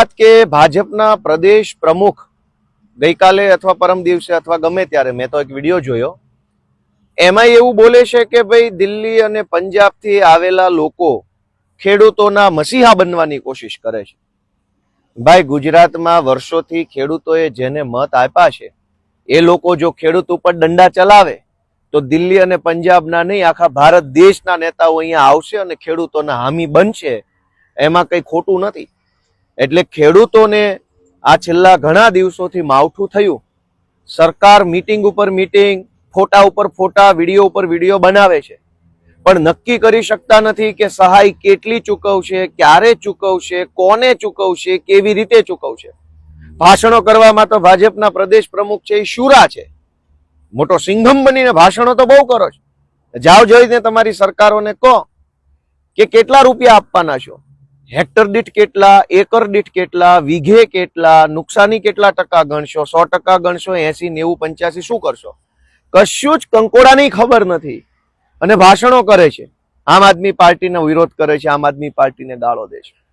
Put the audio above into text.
વાત કે ભાજપના પ્રદેશ પ્રમુખ ગઈકાલે અથવા પરમ દિવસે અથવા ગમે ત્યારે, મેં તો એક વીડિયો જોયો એમાં એવું બોલે છે કે ભાઈ દિલ્હી અને પંજાબથી આવેલા લોકો ખેડૂતોના મસીહા બનવાની કોશિશ કરે છે. ભાઈ, ગુજરાતમાં વર્ષોથી ખેડૂતોએ જેને મત આપ્યા છે, એ લોકો જો ખેડૂત ઉપર દંડા ચલાવે, તો દિલ્હી અને પંજાબના નહીં, આખા ભારત દેશના નેતાઓ અહીંયા આવશે અને ખેડૂતોના હામી બનશે, એમાં કંઈ ખોટું નથી. એટલે ખેડૂતોને આ છેલ્લા ઘણા દિવસોથી માવઠું થયું. સરકાર મીટિંગ ઉપર મીટિંગ ફોટા ઉપર ફોટા, વીડિયો ઉપર વીડિયો બનાવે છે. પણ નક્કી કરી શકતા નથી કે સહાય કેટલી ચૂકવશે, ક્યારે ચૂકવશે, કોને ચૂકવશે, કેવી રીતે ચૂકવશે. ભાષણો કરવામાં તો ભાજપના પ્રદેશ પ્રમુખ છે એ શુરા છે. મોટો સિંઘમ બનીને ભાષણો તો બહુ કરો છો. જાઓ જોઈને તમારી સરકારોને કહો કે કેટલા રૂપિયા આપવાના છો? હેક્ટર દીઠ કેટલા, એકર દીઠ કેટલા, વીઘે કેટલા, નુકસાની કેટલા ટકા ગણશો, સો ટકા ગણશો, એસી, નેવું, પંચ્યાસી શું કરશો? કશું જ કંકોડાની ખબર નથી. અને ભાષણો કરે છે. આમ આદમી પાર્ટીનો વિરોધ કરે છે, આમ આદમી પાર્ટીને ગાળો દે છે.